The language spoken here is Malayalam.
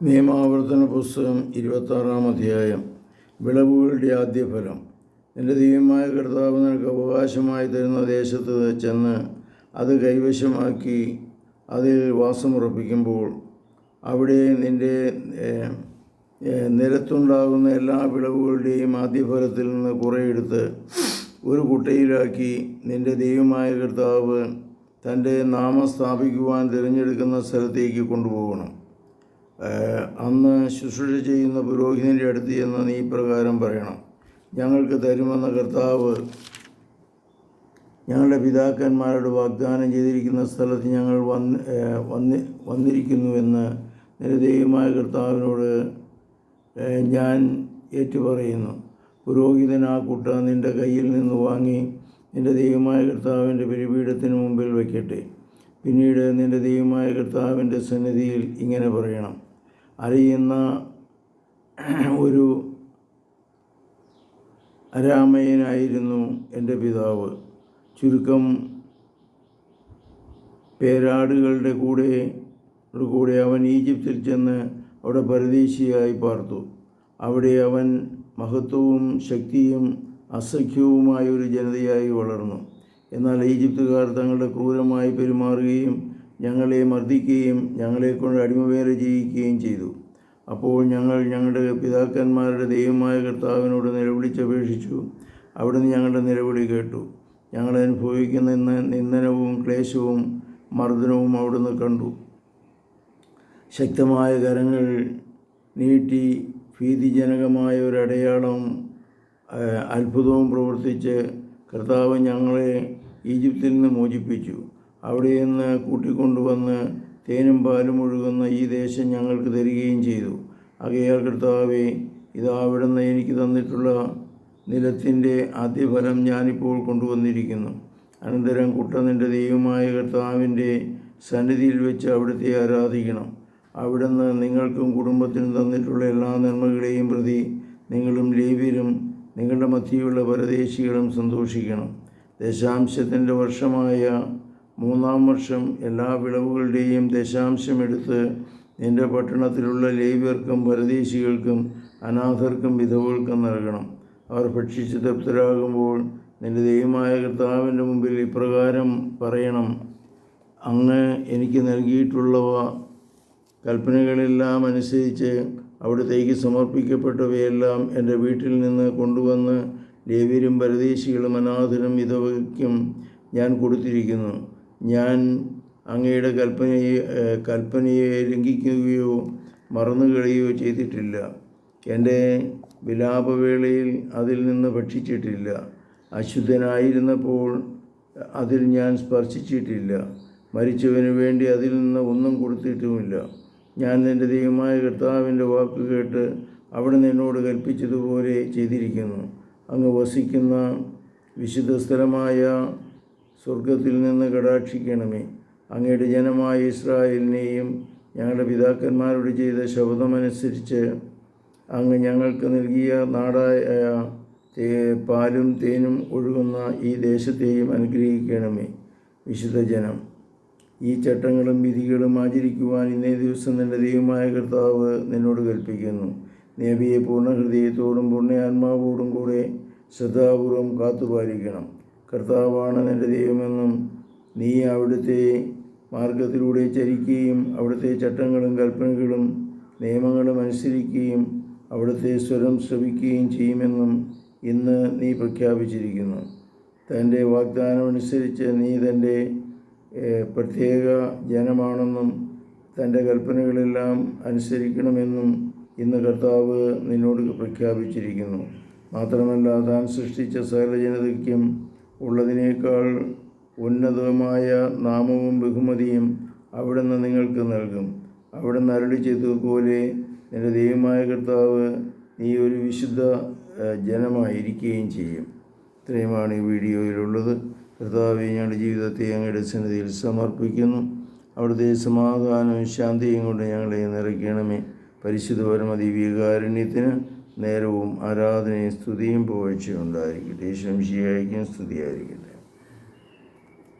നിയമാവർത്തന പുസ്തകം ഇരുപത്താറാം അധ്യായം. വിളവുകളുടെ ആദ്യ ഫലം നിന്റെ ദൈവമായ കർത്താവ് നിനക്ക് അവകാശമായി തരുന്ന ദേശത്ത് ചെന്ന് അത് കൈവശമാക്കി അതിൽ വാസമുറപ്പിക്കുമ്പോൾ അവിടെ നിന്റെ ഏഹ്, എല്ലാ വിളവുകളുടെയും ആദ്യഫലത്തിൽ നിന്ന് കുറയെടുത്ത് ഒരു കുട്ടയിലാക്കി നിന്റെ ദൈവമായ കർത്താവ് തന്റെ നാമം സ്ഥാപിക്കുവാൻ തിരഞ്ഞെടുക്കുന്ന സ്ഥലത്തേക്ക് കൊണ്ടുപോകണം. അന്ന് ശുശ്രൂഷ ചെയ്യുന്ന പുരോഹിതന്റെ അടുത്ത് ചെന്ന് നീ പ്രകാരം പറയണം. ഞങ്ങൾക്ക് തരുമെന്ന കർത്താവ് ഞങ്ങളുടെ പിതാക്കന്മാരോട് വാഗ്ദാനം ചെയ്തിരിക്കുന്ന സ്ഥലത്ത് ഞങ്ങൾ വന്ന് വന്നി വന്ന് വന്നിരിക്കുന്നുവെന്ന് നിരദേയമായ കർത്താവിനോട് ഞാൻ ഏറ്റുപറയുന്നു. പുരോഹിതൻ ആ കുട്ട നിന്റെ കയ്യിൽ നിന്ന് വാങ്ങി നിന്റെ ദൈവമായ കർത്താവിന്റെ പെരുപീഠത്തിന് മുമ്പിൽ വയ്ക്കട്ടെ. പിന്നീട് നിന്റെ ദൈവമായ കർത്താവിന്റെ സന്നിധിയിൽ ഇങ്ങനെ പറയണം. അറിയുന്ന ഒരു അരാമയനായിരുന്നു എന്റെ പിതാവ്. ചുരുക്കം പേരാടുകളുടെ കൂടെ കൂടെ അവൻ ഈജിപ്തിൽ ചെന്ന് അവിടെ പരദേശിയായി പാർത്തു. അവിടെ അവൻ മഹത്വവും ശക്തിയും അസഖ്യവുമായ ഒരു ജനതയായി വളർന്നു. എന്നാൽ ഈജിപ്തുകാർ തങ്ങളുടെ ക്രൂരമായി പെരുമാറുകയും ഞങ്ങളെ മർദ്ദിക്കുകയും ഞങ്ങളെക്കൊണ്ട് അടിമവേല ചെയ്യിക്കുകയും ചെയ്തു. അപ്പോൾ ഞങ്ങൾ ഞങ്ങളുടെ പിതാക്കന്മാരുടെ ദൈവമായ കർത്താവിനോട് നിലവിളിച്ചപേക്ഷിച്ചു അവിടുന്ന് ഞങ്ങളുടെ നിലവിളി കേട്ടു. ഞങ്ങൾ അനുഭവിക്കുന്ന നിന്ദനവും ക്ലേശവും മർദ്ദനവും അവിടുന്ന് കണ്ടു. ശക്തമായ കരങ്ങൾ നീട്ടി ഭീതിജനകമായ ഒരു അടയാളം അത്ഭുതവും പ്രവർത്തിച്ച് കർത്താവ് ഞങ്ങളെ ഈജിപ്തിൽ നിന്ന് മോചിപ്പിച്ചു. അവിടെ നിന്ന് കൂട്ടിക്കൊണ്ടുവന്ന് തേനും പാലും ഒഴുകുന്ന ഈ ദേശം ഞങ്ങൾക്ക് തരികയും ചെയ്തു. അകയാൽ കർത്താവെ ഇതാ അവിടുന്ന് എനിക്ക് തന്നിട്ടുള്ള നിലത്തിന്റെ ആദ്യഫലം ഞാനിപ്പോൾ കൊണ്ടുവന്നിരിക്കുന്നു. അനന്തരം കുട്ട നിന്റെ ദൈവമായ കർത്താവിന്റെ സന്നിധിയിൽ വെച്ച് അവിടുത്തെ ആരാധിക്കണം. അവിടുന്ന് നിങ്ങൾക്കും കുടുംബത്തിനും തന്നിട്ടുള്ള എല്ലാ നന്മകളെയും പ്രതി നിങ്ങളും ലേവ്യരും നിങ്ങളുടെ മധ്യയുള്ള പരദേശികളും സന്തോഷിക്കണം. ദശാംശത്തിന്റെ വർഷമായ മൂന്നാം വർഷം എല്ലാ വിളവുകളുടെയും ദശാംശം എടുത്ത് നിന്റെ പട്ടണത്തിലുള്ള ലേവ്യർക്കും പരദേശികൾക്കും അനാഥർക്കും വിധവകൾക്കും നൽകണം. അവർ ഭക്ഷിച്ച് തൃപ്തരാകുമ്പോൾ നിന്റെ ദൈവമായ കർത്താവിന്റെ മുമ്പിൽ ഇപ്രകാരം പറയണം. അങ്ങ് എനിക്ക് നൽകിയിട്ടുള്ളവ കൽപ്പനകളെല്ലാം അനുസരിച്ച് അവിടത്തേക്ക് സമർപ്പിക്കപ്പെട്ടവയെല്ലാം എന്റെ വീട്ടിൽ നിന്ന് കൊണ്ടുവന്ന് ലേവ്യരും പരദേശികളും അനാഥരും വിധവയ്ക്കും ഞാൻ കൊടുത്തിരിക്കുന്നു. ഞാൻ അങ്ങയുടെ കൽപ്പനയെ കൽപ്പനയെ ലംഘിക്കുകയോ മറന്നുകളയുകയോ ചെയ്തിട്ടില്ല. എന്റെ വിലാപവേളയിൽ അതിൽ നിന്ന് ഭക്ഷിച്ചിട്ടില്ല. അശുദ്ധനായിരുന്നപ്പോൾ അതിൽ ഞാൻ സ്പർശിച്ചിട്ടില്ല. മരിച്ചവന് വേണ്ടി അതിൽ നിന്ന് ഒന്നും കൊടുത്തിട്ടുമില്ല. ഞാൻ നിന്റെ ദൈവമായ കർത്താവിന്റെ വാക്ക് കേട്ട് അവിടെ നിന്നോട് കൽപ്പിച്ചതുപോലെ ചെയ്തിരിക്കുന്നു. അങ്ങ് വസിക്കുന്ന വിശുദ്ധ സ്ഥലമായ സ്വർഗത്തിൽ നിന്ന് കടാക്ഷിക്കണമേ. അങ്ങയുടെ ജനമായ ഇസ്രായേലിനെയും ഞങ്ങളുടെ പിതാക്കന്മാരോട് ചെയ്ത ശബ്ദമനുസരിച്ച് അങ്ങ് ഞങ്ങൾക്ക് നൽകിയ നാടായ പാലും തേനും ഒഴുകുന്ന ഈ ദേശത്തെയും അനുഗ്രഹിക്കണമേ. വിശുദ്ധ ജനം ഈ ചട്ടങ്ങളും വിധികളും ആചരിക്കുവാൻ ഇന്നേ ദിവസം നിന്റെ ദൈവമായ കർത്താവ് നിന്നോട് കൽപ്പിക്കുന്നു. നേബിയെ പൂർണ ഹൃദയത്തോടും പുണ്യാത്മാവോടും കൂടെ ശ്രദ്ധാപൂർവം കാത്തുപാലിക്കണം. കർത്താവാണ് നിന്റെ ദൈവമെന്നും നീ അവിടുത്തെ മാർഗത്തിലൂടെ ചരിക്കുകയും അവിടുത്തെ ചട്ടങ്ങളും കൽപ്പനകളും നിയമങ്ങളും അനുസരിക്കുകയും അവിടുത്തെ സ്വരം ശ്രവിക്കുകയും ചെയ്യുമെന്നും ഇന്ന് നീ പ്രഖ്യാപിച്ചിരിക്കുന്നു. തന്റെ വാഗ്ദാനം അനുസരിച്ച് നീ തന്റെ പ്രത്യേക ജനമാണെന്നും തന്റെ കൽപ്പനകളെല്ലാം അനുസരിക്കണമെന്നും ഇന്ന് കർത്താവ് നിന്നോട് പ്രഖ്യാപിച്ചിരിക്കുന്നു. മാത്രമല്ല താൻ സൃഷ്ടിച്ച സകല ജനതയ്ക്കും ഉള്ളതിനേക്കാൾ ഉന്നതമായ നാമവും ബഹുമതിയും അവിടുന്ന് നിങ്ങൾക്ക് നൽകും. അവിടുന്ന് അരളി ചെയ്തതുപോലെ നിന്റെ ദൈവമായ കർത്താവ് നീ ഒരു വിശുദ്ധ ജനമായിരിക്കുകയും ചെയ്യും. ഇത്രയുമാണ് ഈ വീഡിയോയിലുള്ളത്. കർത്താവ് ഞങ്ങളുടെ ജീവിതത്തെ ഞങ്ങളുടെ സന്നിധിയിൽ സമർപ്പിക്കുന്നു. അവിടുത്തെ സമാധാനവും ശാന്തിയും കൊണ്ട് ഞങ്ങളെ നിറയ്ക്കണമേ. പരിശുദ്ധപരമ പരമദിവ്യകാരുണ്യത്തിന് നേരവും ആരാധനയും സ്തുതിയും പുകഴ്ചയും ഉണ്ടായിരിക്കട്ടെ. ശംശിയായിരിക്കും സ്തുതിയായിരിക്കട്ടെ.